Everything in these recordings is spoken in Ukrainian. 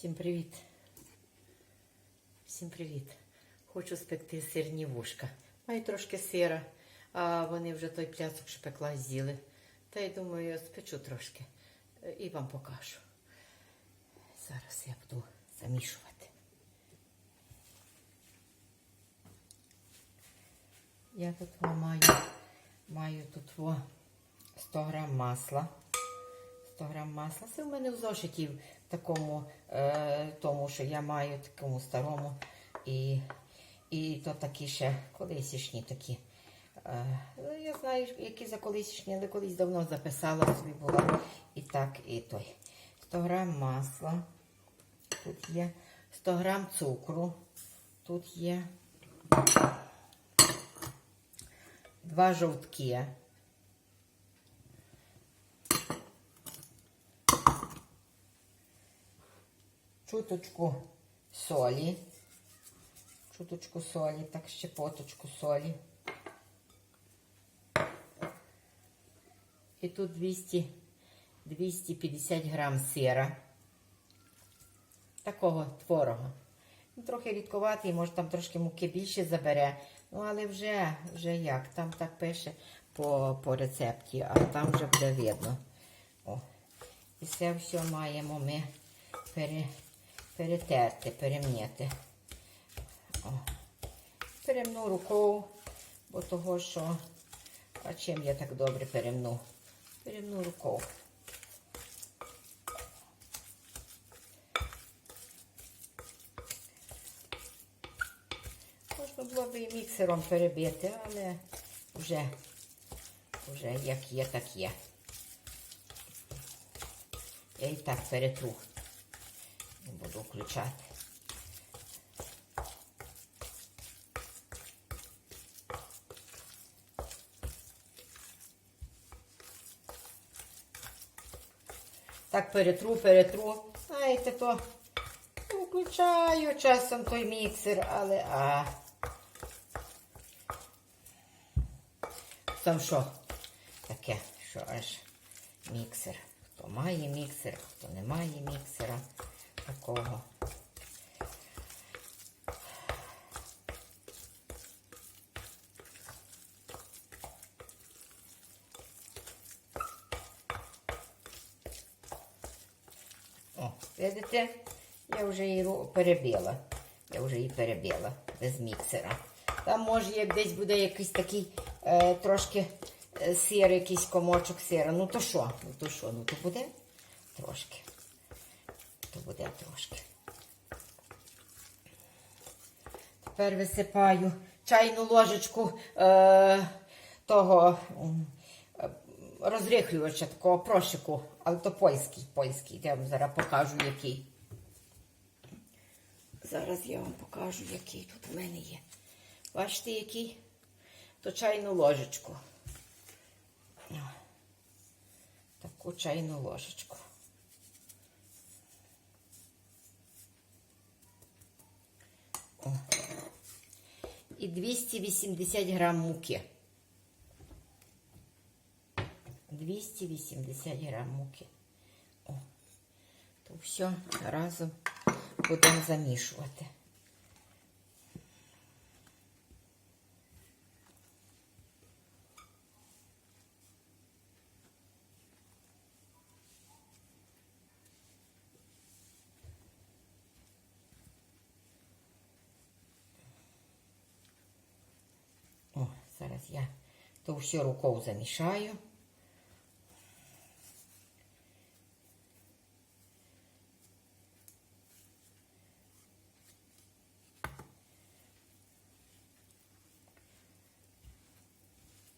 Всім привіт. Всім привіт. Хочу спекти сирні вушка. Маю трошки сира, а вони вже той пляцок, що пекла, з'їли. Та й думаю, спечу трошки і вам покажу. Зараз я буду замішувати. Я тут маю, маю тут 100 грам масла. 100 грам масла. Це в мене в зошиті в такому, е, тому що я маю такому старому. І, і то такі ще колисішні такі. Е, ну, я знаю, які за колисішні, але колись давно записала собі була. І так, і той. 100 грам масла. Тут є 100 грам цукру. Тут є два жовтки. Чуточку солі, чуточку солі, так ще поточку солі. І тут 200, 250 грам сира. Такого творога. Трохи рідковатий, може там трошки муки більше забере. Ну, але вже, вже як, там так пише по, по рецепті, а там вже буде видно. О. І це все маємо ми пере, перетерти, перем'яти. Перемну рукою, бо того, що, а чим я так добре перемну? Перемну рукою. Можна було б і міксером перебити, але вже, вже як є, так є. Я і так перетру. Буду включати. Так перетру, перетру. Знаєте, то включаю часом той міксер, але а. Там що? Таке, що аж міксер. Хто має міксер, хто не має міксера такого. О, видите, я вже її перебила. Я вже її перебила без міксера. Там може десь буде якийсь такий е, трошки е, сир, якийсь комочок сира. Ну то що? Ну то що? Ну то буде трошки. То буде трошки. Тепер висипаю чайну ложечку е, того е, розрихлювача, такого прошику, але то польський, польський. Я вам зараз покажу, який. Зараз я вам покажу, який тут в мене є. Бачите, який? То чайну ложечку. Таку чайну ложечку. О. І 280 грам муки. 280 грам муки. О. То все разом будемо замішувати. О, зараз я то все рукою замішаю.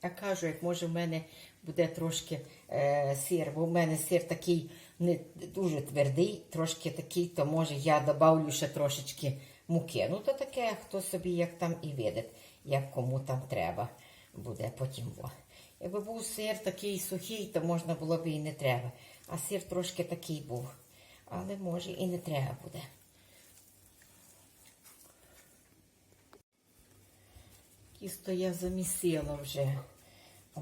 Я кажу, як може в мене буде трошки е, сир, бо в мене сир такий не дуже твердий, трошки такий, то може я добавлю ще трошечки муки. Ну, то таке, хто собі як там і видить, як кому там треба буде потім. Во. Якби був сир такий сухий, то можна було б і не треба. А сир трошки такий був. Але може і не треба буде. Кісто я замісила вже. О,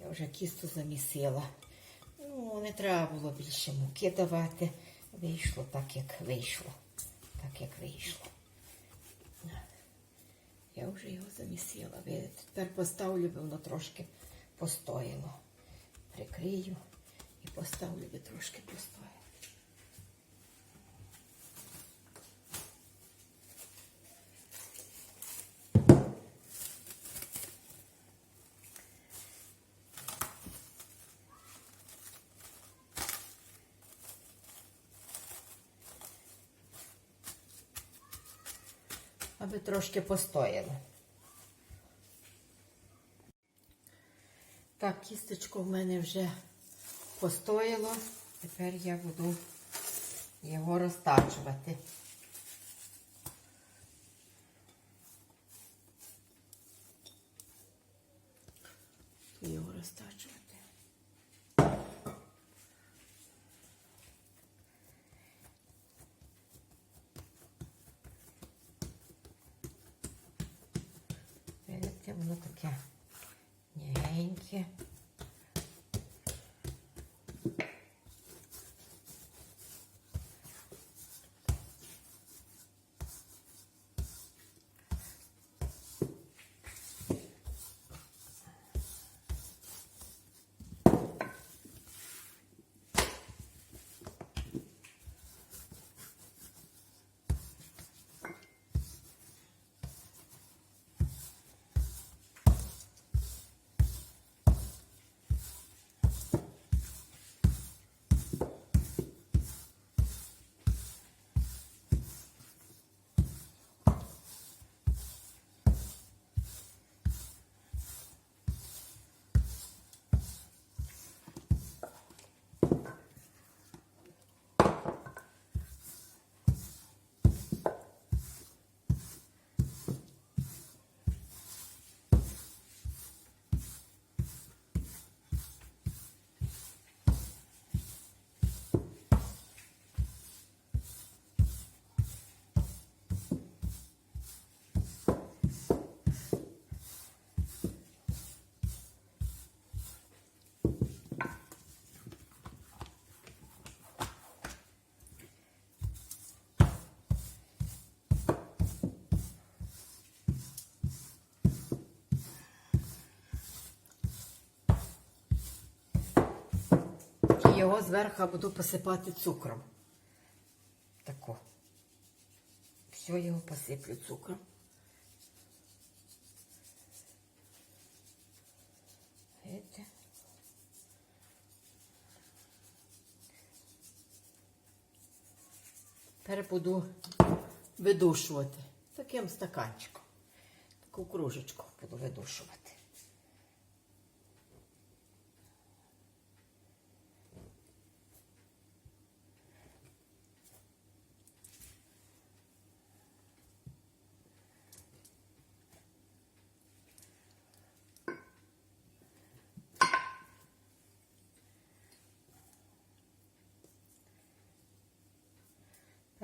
я вже кісто замісила. Ну, не треба було більше муки давати. вийшло так, як вийшло. Так, як вийшло. Його замісила. Видите, тепер поставлю, бо воно трошки постояло. Прикрию і поставлю, би трошки постояло. Аби трошки постояло. Так, кісточку в мене вже постояло. Тепер я буду його розтачувати. Його розтачувати. Видите, воно таке Niente. Його зверху буду посипати цукром. Тако. Все його посиплю цукром. Видите? Тепер буду видушувати таким стаканчиком. Таку кружечку буду видушувати.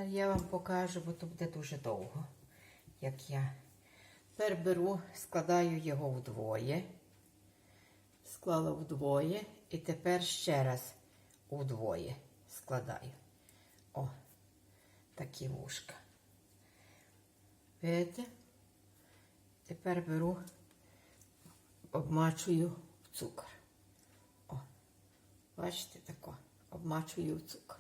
Тепер я вам покажу, бо то буде дуже довго, як я. Тепер беру, складаю його вдвоє. Склала вдвоє і тепер ще раз удвоє складаю. О, такі вушка. Видите? Тепер беру, обмачую в цукор. О, бачите тако, обмачую в цукор.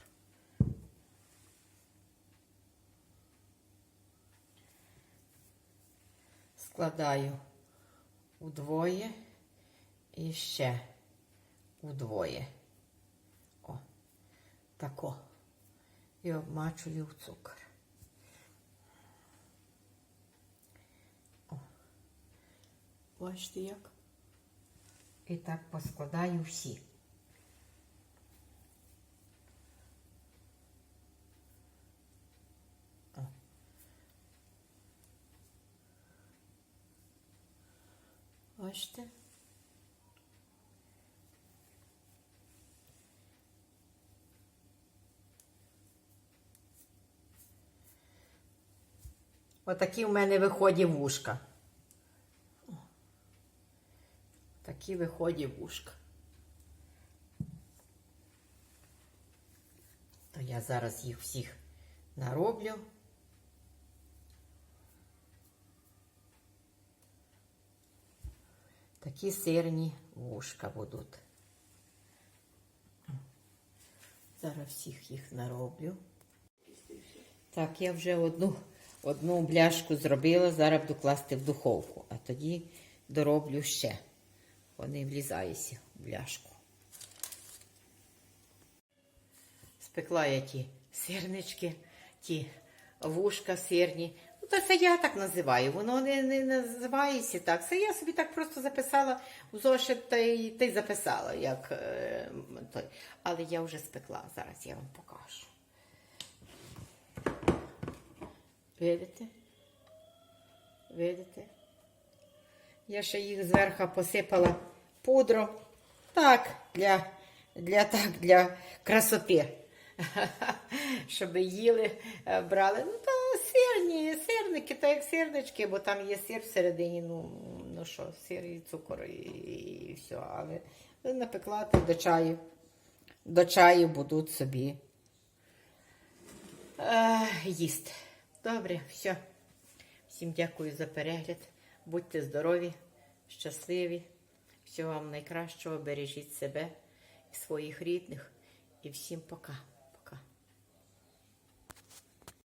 Складаю удвоє і ще удвоє. О, тако. І обмачую в цукор. О. Бачите як? І так поскладаю всі. Бачите? Отакі в мене виходять вушка. Такі виходять вушка. То я зараз їх всіх нароблю. Такі сирні вушка будуть. Зараз всіх їх нароблю. Так, я вже одну, одну бляшку зробила, зараз буду класти в духовку, а тоді дороблю ще. Вони влізаються в бляшку. Спекла я ті сирнички, ті вушка сирні. То це я так називаю. Воно не, не називається так. Це я собі так просто записала у зошит та й, та й записала, як е, той. Але я вже спекла. Зараз я вам покажу. Видите? Видите? Я ще їх зверху посипала пудром. Так, для, для, так, для красоти. Щоб їли, е, брали. Ну, то сирні, сирники, так як сирнички, бо там є сир всередині, ну, ну що, сир і цукор і, і все. Але напекла то до чаю. До чаю будуть собі е, їсти. Добре, все. Всім дякую за перегляд. Будьте здорові, щасливі. Всього вам найкращого. Бережіть себе і своїх рідних. І всім пока.